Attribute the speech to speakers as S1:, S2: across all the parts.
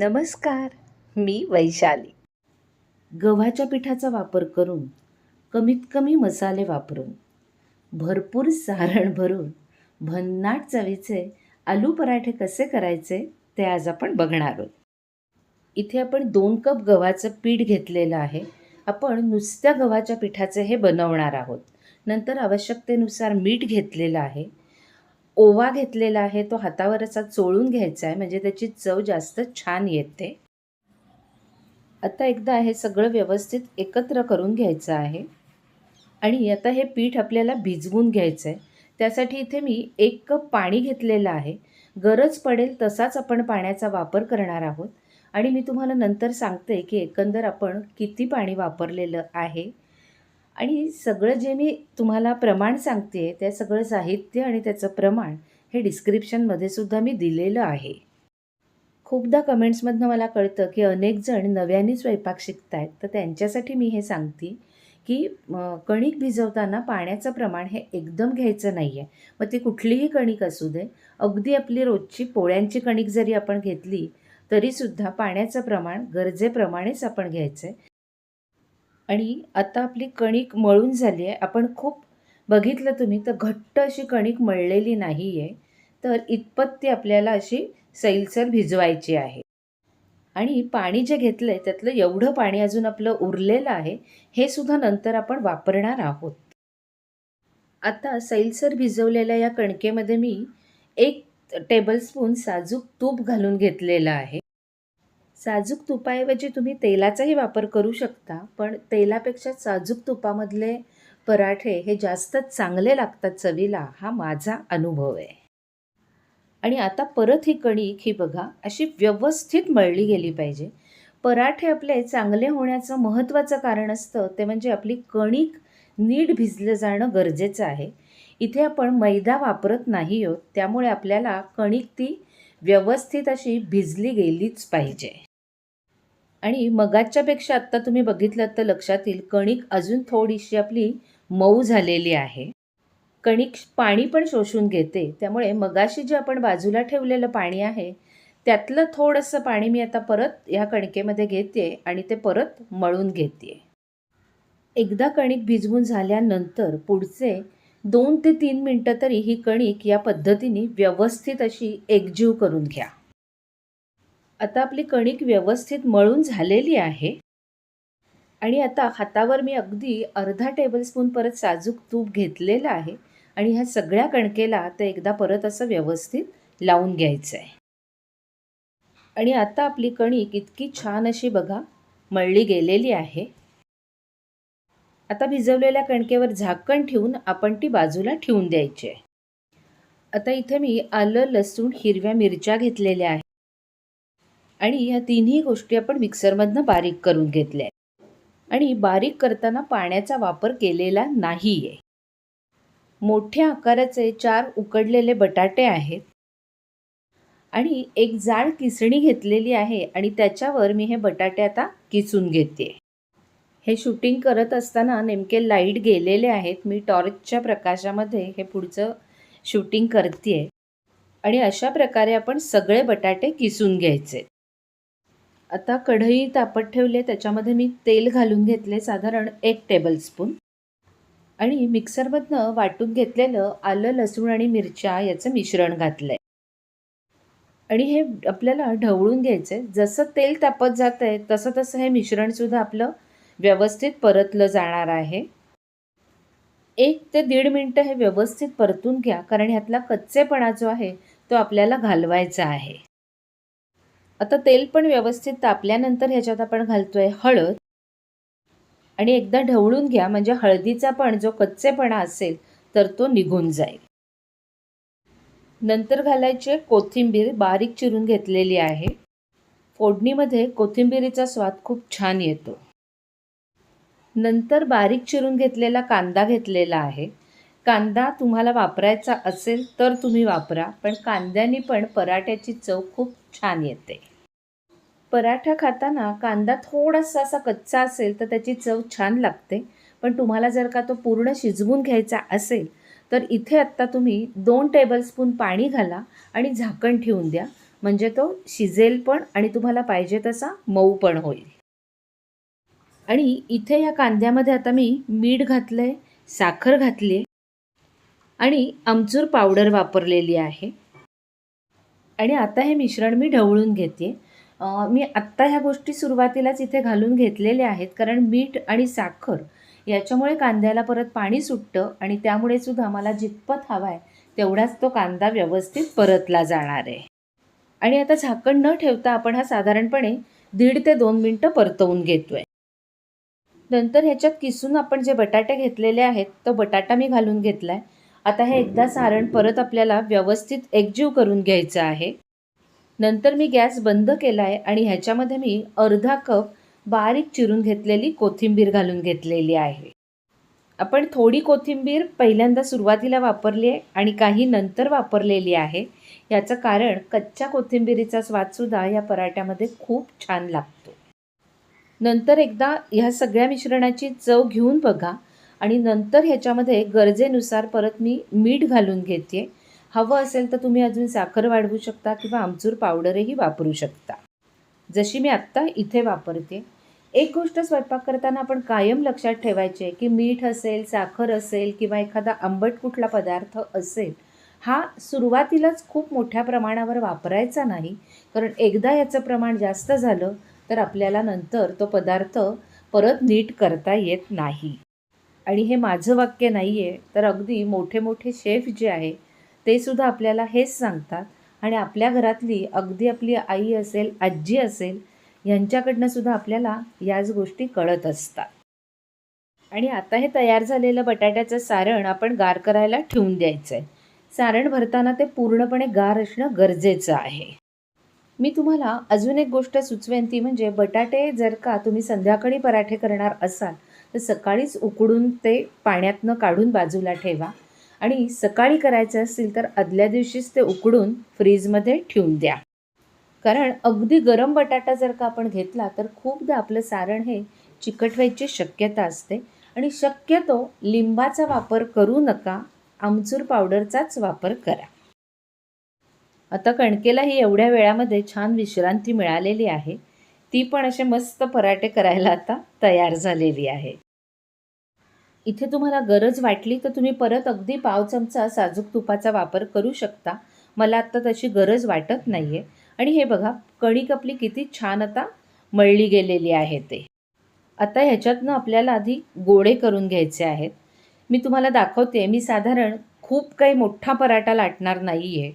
S1: नमस्कार मी वैशाली. गव्हाच्या पिठाचा वापर करून कमीत कमी मसाले वापरून भरपूर सारण भरून भन्नाट चवीचे आलू पराठे कसे करायचे ते आज आपण बघणार आहोत. इथे आपण दोन कप गव्हाचं पीठ घेतलेलं आहे. आपण नुसत्या गव्हाच्या पिठाचे हे बनवणार आहोत. नंतर आवश्यकतेनुसार मीठ घेतलेलं आहे. ओवा घेतलेला आहे तो हातावर असा चोळून घ्यायचा आहे म्हणजे त्याची चव जास्त छान येते. आता एकदा हे सगळं व्यवस्थित एकत्र करून घ्यायचं आहे. आणि आता हे पीठ आपल्याला भिजवून घ्यायचं आहे त्यासाठी इथे मी एक कप पाणी घेतलेलं आहे. गरज पडेल तसाच आपण पाण्याचा वापर करणार आहोत. आणि मी तुम्हाला नंतर सांगते की एकंदर आपण किती पाणी वापरलेलं आहे. आणि सगळं जे मी तुम्हाला प्रमाण सांगते त्या सगळं साहित्य आणि त्याचं प्रमाण हे डिस्क्रिप्शनमध्ये सुद्धा मी दिलेलं आहे. खूपदा कमेंट्समधनं मला कळतं की अनेक जण नव्याने स्वयंपाक शिकत आहेत तर त्यांच्यासाठी मी हे सांगते की कणिक भिजवताना पाण्याचं प्रमाण हे एकदम घ्यायचं नाही आहे मग ती कुठलीही कणिक असू दे अगदी आपली रोजची पोळ्यांची कणिक जरी आपण घेतली तरीसुद्धा पाण्याचं प्रमाण गरजेप्रमाणेच आपण घ्यायचं आहे आणि आता आपली कणिक मळून झाली आहे. आपण खूप बघितलं तुम्ही तर घट्ट अशी कणिक मळलेली नाही आहे तर इतपत ती आपल्याला अशी सैलसर भिजवायची आहे. आणि पाणी जे घेतलं आहे त्यातलं एवढं पाणी अजून आपलं उरलेलं आहे हे सुद्धा नंतर आपण वापरणार आहोत. आता सैलसर भिजवलेल्या या कणकेमध्ये मी एक टेबलस्पून साजूक तूप घालून घेतलेलं आहे. साजूक तुपाऐवजी तुम्ही तेलाचाही वापर करू शकता पण तेलापेक्षा साजूक तुपामधले पराठे हे जास्त चांगले लागतात चवीला हा माझा अनुभव आहे. आणि आता परत ही कणिक ही बघा अशी व्यवस्थित मळली गेली पाहिजे. पराठे आपले चांगले होण्याचं महत्त्वाचं कारण असतं ते म्हणजे आपली कणिक नीट भिजलं जाणं गरजेचं आहे. इथे आपण मैदा वापरत नाही आहोत त्यामुळे आपल्याला कणिक ती व्यवस्थित अशी भिजली गेलीच पाहिजे. आणि मगाच्यापेक्षा आत्ता तुम्ही बघितलं तर लक्षात येईल कणिक अजून थोडीशी आपली मऊ झालेली आहे. कणिक पाणी पण शोषून घेते. त्यामुळे मगाशी जे आपण बाजूला ठेवलेलं पाणी आहे त्यातलं थोडंसं पाणी मी आता परत ह्या कणकेमध्ये घेते आणि ते परत मळून घेते. एकदा कणिक भिजवून झाल्यानंतर पुढचे दोन ते तीन मिनटं तरी ही कणिक या पद्धतीने व्यवस्थित अशी एकजीव करून घ्या. आता आपली कणिक व्यवस्थित मळून झालेली आहे. आणि आता हातावर मी अगदी अर्धा टेबलस्पून परत साजूक तूप घेतलेलं आहे. आणि ह्या सगळ्या कणकेला ते एकदा परत असं व्यवस्थित लावून घ्यायचं आहे आणि आता आपली कणिक इतकी छान अशी बघा मळली गेलेली आहे. आता भिजवलेल्या कणकेवर झाकण ठेवून आपण ती बाजूला ठेवून द्यायची आहे. आता इथे मी आलं लसूण हिरव्या मिरच्या घेतलेल्या आहेत. आणि या तिन्ही गोष्टी आपण मिक्सरमधनं बारीक करून घेतल्या आणि बारीक करताना पाण्याचा वापर केलेला नाही आहे मोठ्या आकाराचे चार उकडलेले बटाटे आहेत. आणि एक जाड किसणी घेतलेली आहे आणि त्याच्यावर मी हे बटाटे आता किसून घेते. हे शूटिंग करत असताना नेमके लाइट गेलेले आहेत. मी टॉर्चच्या प्रकाशामध्ये हे पुढचं शूटिंग करते आणि अशा प्रकारे आपण सगळे बटाटे किसून घ्यायचे. आता कढई तापत ठेवले त्याच्यामध्ये मी तेल घालून घेतले साधारण एक टेबलस्पून आणि मिक्सरमधनं वाटून घेतलेलं आलं लसूण आणि मिरच्या याचं मिश्रण घातलं आहे आणि हे आपल्याला ढवळून घ्यायचं आहे जसं तेल तापत जात आहे तसं तसं हे मिश्रणसुद्धा आपलं व्यवस्थित परतलं जाणार आहे. एक ते दीड मिनटं हे व्यवस्थित परतून घ्या कारण ह्यातला कच्चेपणा जो आहे तो आपल्याला घालवायचा आहे. आता तेल पण व्यवस्थित तापल्यानंतर ह्याच्यात आपण घालतोय हळद. आणि एकदा ढवळून घ्या म्हणजे हळदीचा पण जो कच्चेपणा असेल तर तो निघून जाईल. नंतर घालायचे कोथिंबीर बारीक चिरून घेतलेली आहे. फोडणीमध्ये कोथिंबिरीचा स्वाद खूप छान येतो. नंतर बारीक चिरून घेतलेला कांदा घेतलेला आहे. कांदा तुम्हाला वापरायचा असेल तर तुम्ही वापरा पण कांद्याने पण पराठ्याची चव खूप छान येते. पराठा खाताना कांदा थोडासा असा कच्चा असेल तर त्याची चव छान लागते. पण तुम्हाला जर का तो पूर्ण शिजवून घ्यायचा असेल तर इथे आत्ता तुम्ही दोन टेबलस्पून पाणी घाला आणि झाकण ठेवून द्या. म्हणजे तो शिजेल पण आणि तुम्हाला पाहिजे तसा मऊ पण होईल. आणि इथे या कांद्यामध्ये आता मी मीठ घातलं आहे साखर घातली आहे आणि आमचूर पावडर वापरलेली आहे. आणि आता हे मिश्रण मी ढवळून घेते. मी आत्ता ह्या गोष्टी सुरुवातीलाच इथे घालून घेतलेल्या आहेत. कारण मीठ आणि साखर याच्यामुळे कांद्याला परत पाणी सुटतं आणि त्यामुळे सुद्धा मला जितपत हवा आहे तेवढाच तो कांदा व्यवस्थित परतला जाणार आहे. आणि आता झाकण न ठेवता आपण हा साधारणपणे दीड ते दोन मिनटं परतवून घेतोय. नंतर ह्याच्यात किसून आपण जे बटाटे घेतलेले आहेत तो बटाटा मी घालून घेतला आहे आता हे एकदा सारण परत आपल्याला व्यवस्थित एकजीव करून घ्यायचं आहे. नंतर मी गॅस बंद केला आहे आणि ह्याच्यामध्ये मी अर्धा कप बारीक चिरून घेतलेली कोथिंबीर घालून घेतलेली आहे. आपण थोडी कोथिंबीर पहिल्यांदा सुरुवातीला वापरली आहे आणि काही नंतर वापरलेली आहे. याचं कारण कच्च्या कोथिंबीरीचा स्वादसुद्धा या पराठ्यामध्ये खूप छान लागतो. नंतर एकदा ह्या सगळ्या मिश्रणाची चव घेऊन बघा आणि नंतर ह्याच्यामध्ये गरजेनुसार परत मी मीठ घालून घेते हवं असेल तर तुम्ही अजून साखर वाढवू शकता किंवा आमचूर पावडरही वापरू शकता. जशी मी आत्ता इथे वापरते एक गोष्ट स्वयंपाक करताना आपण कायम लक्षात ठेवायचे की मीठ असेल साखर असेल किंवा एखादा आंबट कुठला पदार्थ असेल हा सुरुवातीलाच खूप मोठ्या प्रमाणावर वापरायचा नाही. कारण एकदा याचं प्रमाण जास्त झालं तर आपल्याला नंतर तो पदार्थ परत नीट करता येत नाही. आणि हे माझं वाक्य नाही आहे तर अगदी मोठे मोठे शेफ जे आहे ते सुद्धा आपल्याला हेच सांगतात. आणि आपल्या घरातली अगदी आपली आई असेल आजी असेल यांच्याकडनं सुद्धा आपल्याला याच गोष्टी कळत असतात. आणि आता हे तयार झालेलं बटाट्याचं सारण आपण गार करायला ठेवून द्यायचं आहे सारण भरताना ते पूर्णपणे गार असणं गरजेचं आहे. मी तुम्हाला अजून एक गोष्ट सुचवेन ती म्हणजे बटाटे जर का तुम्ही संध्याकाळी पराठे करणार असाल तर सकाळीच उकडून ते पाण्यातनं काढून बाजूला ठेवा. आणि सकाळी करायचं असेल तर आदल्या दिवशीच ते उकडून फ्रीजमध्ये ठेवून द्या. कारण अगदी गरम बटाटा जर का आपण घेतला तर खूपदा आपलं सारण हे चिकट व्हायची शक्यता असते. आणि शक्यतो लिंबाचा वापर करू नका आमचूर पावडरचाच वापर करा. आता कणकेलाही एवढ्या वेळामध्ये छान विश्रांती मिळालेली आहे. ती पण असे मस्त पराठे करायला आता तयार झालेली आहे. इथे तुम्हाला गरज वाटली तर तुम्ही परत अगदी पाव चमचा साजूक तुपाचा वापर करू शकता. मला आत्ता तशी गरज वाटत नाही आहे आणि हे बघा कणिक आपली किती छान आता मळली गेलेली आहे ते. आता ह्याच्यातनं आपल्याला आधी गोळे करून घ्यायचे आहेत. मी तुम्हाला दाखवते मी साधारण खूप काही मोठा पराठा लाटणार नाही आहे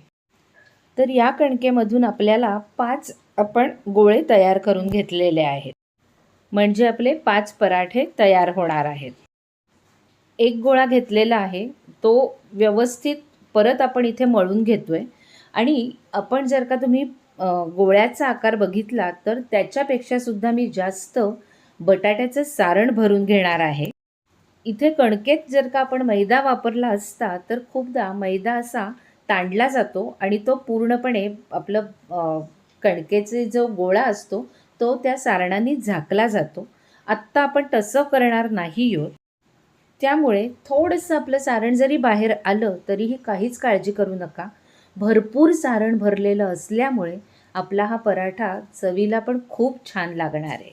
S1: तर या कणकेमधून आपल्याला पाच आपण गोळे तयार करून घेतलेले आहेत. म्हणजे आपले पाच पराठे तयार होणार आहेत. एक गोळा घेतलेला आहे तो व्यवस्थित परत आपण इथे मळून घेतो आहे आणि आपण जर का तुम्ही गोळ्याचा आकार बघितला तर त्याच्यापेक्षा सुद्धा मी जास्त बटाट्याचं सारण भरून घेणार आहे. इथे कणकेत जर का आपण मैदा वापरला असता तर खूपदा मैदा असा ताणला जातो आणि तो पूर्णपणे आपलं कणकेचे जो गोळा असतो तो त्या सारणाने झाकला जातो. आत्ता आपण तसं करणार नाही आहोत. त्यामुळे थोडंसं आपलं सारण जरी बाहेर आलं तरीही काहीच काळजी करू नका. भरपूर सारण भरलेलं असल्यामुळे आपला हा पराठा चवीला पण खूप छान लागणार आहे.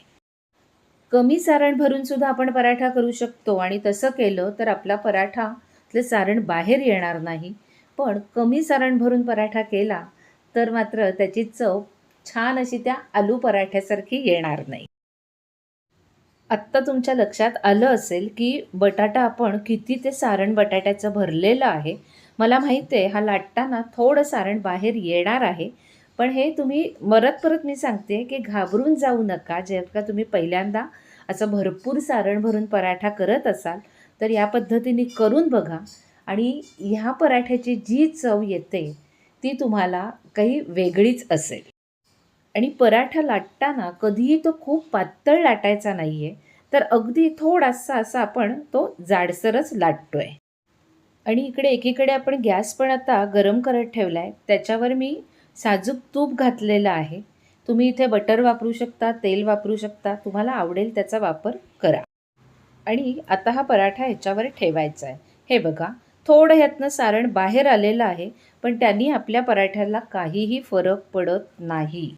S1: कमी सारण भरून सुद्धा आपण पराठा करू शकतो आणि तसं केलं तर आपला पराठातलं सारण बाहेर येणार नाही. पण कमी सारण भरून पराठा केला तर मात्र त्याची चव छान अशी त्या आलू पराठ्यासारखी येणार नाही. आत्ता तुमच्या लक्षात आलं असेल की बटाटा आपण किती ते सारण बटाट्याचं भरलेलं आहे. मला माहीत आहे हा लाटताना थोडं सारण बाहेर येणार आहे. पण हे तुम्ही परत परत मी सांगते की घाबरून जाऊ नका. जर का तुम्ही पहिल्यांदा असं भरपूर सारण भरून पराठा करत असाल तर या पद्धतीने करून बघा. आणि ह्या पराठ्याची जी चव येते ती तुम्हाला काही वेगळीच असेल. आणि पराठा लाटताना कधीही तो खूप पातळ लाटायचा नाही आहे तर अगदी थोडासा असा आपण तो जाडसरच लाटतो आहे आणि इकडे एकीकडे आपण गॅस पण आता गरम करत ठेवला आहे त्याच्यावर मी साजूक तूप घातलेलं आहे. तुम्ही इथे बटर वापरू शकता तेल वापरू शकता. तुम्हाला आवडेल त्याचा वापर करा. आणि आता हा पराठा ह्याच्यावर ठेवायचा आहे. हे बघा थोडं ह्यातनं सारण बाहेर आलेलं आहे पण त्यांनी आपल्या पराठ्याला काहीही फरक पडत नाही.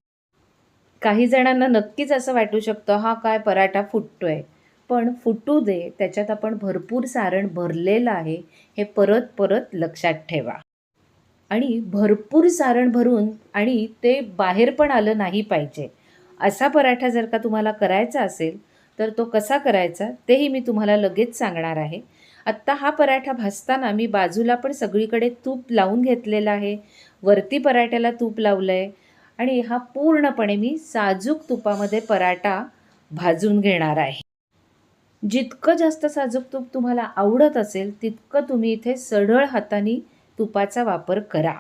S1: काही जणांना नक्कीच असं वाटू शकतं हा काय पराठा फुटतो आहे पण फुटू दे त्याच्यात आपण भरपूर सारण भरलेलं आहे हे परत परत लक्षात ठेवा. आणि भरपूर सारण भरून आणि ते बाहेर पण आलं नाही पाहिजे. असा पराठा जर का तुम्हाला करायचा असेल तर तो कसा करायचा तेही मी तुम्हाला लगेच सांगणार आहे. आत्ता हा पराठा भाजताना मी बाजूला पण सगळीकडे तूप लावून घेतलेलं आहे. वरती पराठ्याला तूप लावलं आहे आणि हा पूर्णपणे मी साजूक तुपामध्ये पराठा भाजून घेणार आहे. जितकं जास्त साजूक तूप तुम्हाला आवडत असेल तितकं तुम्ही इथे सढळ हाताने तुपाचा वापर करा.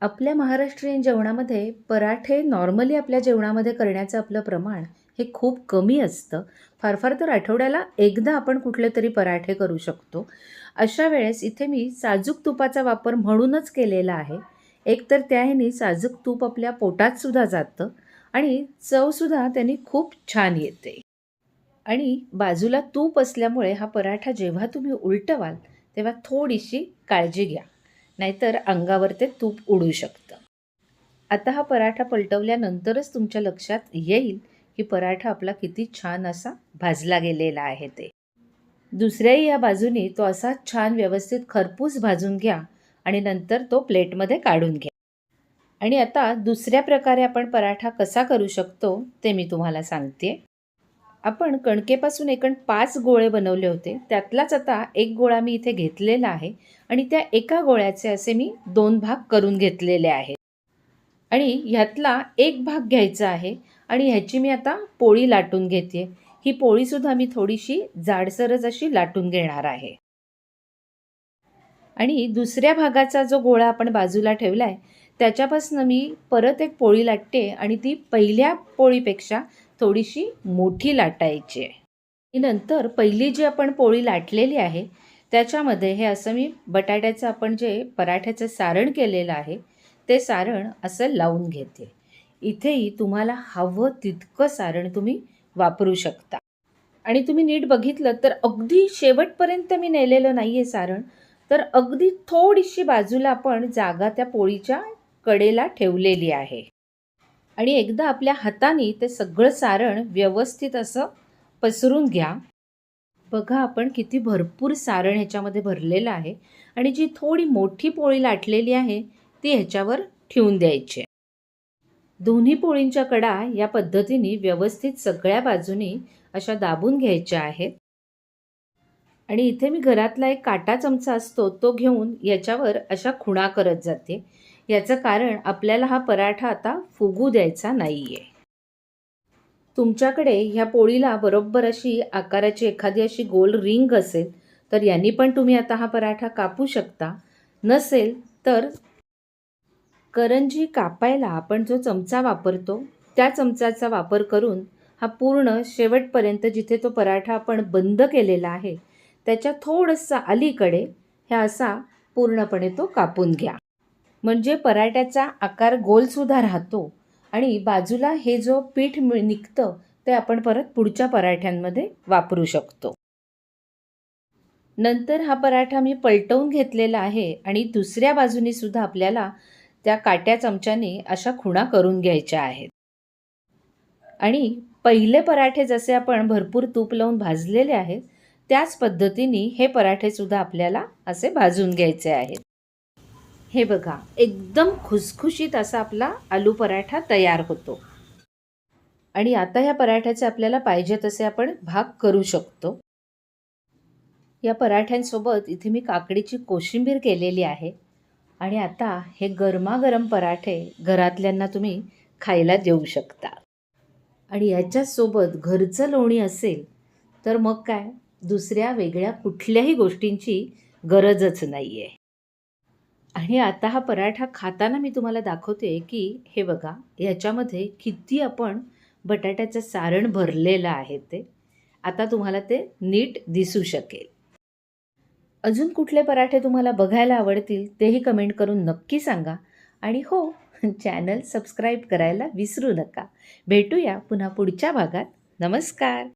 S1: आपल्या महाराष्ट्रीयन जेवणामध्ये पराठे नॉर्मली आपल्या जेवणामध्ये करण्याचं आपलं प्रमाण हे खूप कमी असतं. फार फार तर आठवड्याला एकदा आपण कुठले तरी पराठे करू शकतो. अशा वेळेस इथे मी साजूक तुपाचा वापर म्हणूनच केलेला आहे. एकतर त्या ह्यानी साजूक तूप आपल्या पोटातसुद्धा जातं आणि चवसुद्धा त्याने खूप छान येते. आणि बाजूला तूप असल्यामुळे हा पराठा जेव्हा तुम्ही उलटवाल तेव्हा थोडीशी काळजी घ्या नाहीतर अंगावर ते तूप उडू शकतं. आता हा पराठा पलटवल्यानंतरच तुमच्या लक्षात येईल की पराठा आपला किती छान असा भाजला गेलेला आहे ते. दुसऱ्याही या बाजूने तो असा छान व्यवस्थित खरपूस भाजून घ्या आणि नंतर तो प्लेटमध्ये काढून घ्या आणि आता दुसऱ्या प्रकारे आपण पराठा कसा करू शकतो ते मी तुम्हाला सांगते. आपण कणकेपासून एकण पाच गोळे बनवले होते. त्यातलाच आता एक गोळा मी इथे घेतलेला आहे आणि त्या एका गोळ्याचे असे मी दोन भाग करून घेतलेले आहेत. आणि ह्यातला एक भाग घ्यायचा आहे आणि ह्याची मी आता पोळी लाटून घेते. ही पोळीसुद्धा मी थोडीशी जाडसरच अशी लाटून घेणार आहे. आणि दुसऱ्या भागाचा जो गोळा आपण बाजूला ठेवला आहे त्याच्यापासून मी परत एक पोळी लाटते आणि ती पहिल्या पोळीपेक्षा थोडीशी मोठी लाटायची आहे. नंतर पहिली जी आपण पोळी लाटलेली आहे त्याच्यामध्ये हे असं मी बटाट्याचं आपण जे पराठ्याचं सारण केलेलं आहे ते सारण असं लावून घेते. इथेही तुम्हाला हवं तितकं सारण तुम्ही वापरू शकता. आणि तुम्ही नीट बघितलं तर अगदी शेवटपर्यंत मी नेलेलं नाही आहे सारण तर अगदी थोडीशी बाजूला आपण जागा त्या पोळीच्या कडेला ठेवलेली आहे. आणि एकदा आपल्या हाताने ते सगळं सारण व्यवस्थित असं पसरून घ्या. बघा आपण किती भरपूर सारण ह्याच्यामध्ये भरलेलं आहे. आणि जी थोडी मोठी पोळी लाटलेली आहे ती ह्याच्यावर ठेवून द्यायची. आहे दोन्ही पोळींच्या कडा या पद्धतीने व्यवस्थित सगळ्या बाजूनी अशा दाबून घ्यायच्या आहेत. आणि इथे मी घरातला एक काटा चमचा असतो तो घेऊन याच्यावर अशा खुणा करत जाते. याचं कारण आपल्याला हा पराठा आता फुगू द्यायचा नाही आहे तुमच्याकडे ह्या पोळीला बरोबर अशी आकाराची एखादी अशी गोल रिंग असेल तर यांनी पण तुम्ही आता हा पराठा कापू शकता. नसेल तर करंजी कापायला आपण जो चमचा वापरतो त्या चमचाचा वापर करून हा पूर्ण शेवटपर्यंत जिथे तो पराठा आपण बंद केलेला आहे त्याच्या थोडंसं अलीकडे ह्या असा पूर्णपणे तो कापून घ्या. म्हणजे पराठ्याचा आकार गोलसुद्धा राहतो आणि बाजूला हे जो पीठ निघतं ते आपण परत पुढच्या पराठ्यांमध्ये वापरू शकतो. नंतर हा पराठा मी पलटवून घेतलेला आहे आणि दुसऱ्या बाजूनी सुद्धा आपल्याला त्या काट्या चमच्याने अशा खुणा करून घ्यायच्या आहेत. आणि पहिले पराठे जसे आपण भरपूर तूप लावून भाजलेले आहेत त्याच पद्धतीने हे पराठेसुद्धा आपल्याला असे भाजून घ्यायचे आहेत. हे बघा एकदम खुसखुशीत असा आपला आलू पराठा तयार होतो. आणि आता ह्या पराठ्याचे आपल्याला पाहिजे तसे आपण भाग करू शकतो. या पराठ्यांसोबत इथे मी काकडीची कोशिंबीर केलेली आहे. आणि आता हे गरमागरम पराठे घरातल्यांना तुम्ही खायला देऊ शकता. आणि याच्यासोबत घरचं लोणी असेल तर मग काय? दुसऱ्या वेगळ्या कुठल्याही गोष्टींची गरजच नाही आहे आणि आता हा पराठा खाताना मी तुम्हाला दाखवते की हे बघा ह्याच्यामध्ये किती आपण बटाट्याचं सारण भरलेलं आहे ते. आता तुम्हाला ते नीट दिसू शकेल. अजून कुठले पराठे तुम्हाला बघायला आवडतील तेही कमेंट करून नक्की सांगा. आणि हो चॅनल सबस्क्राईब करायला विसरू नका. भेटूया पुन्हा पुढच्या भागात. नमस्कार!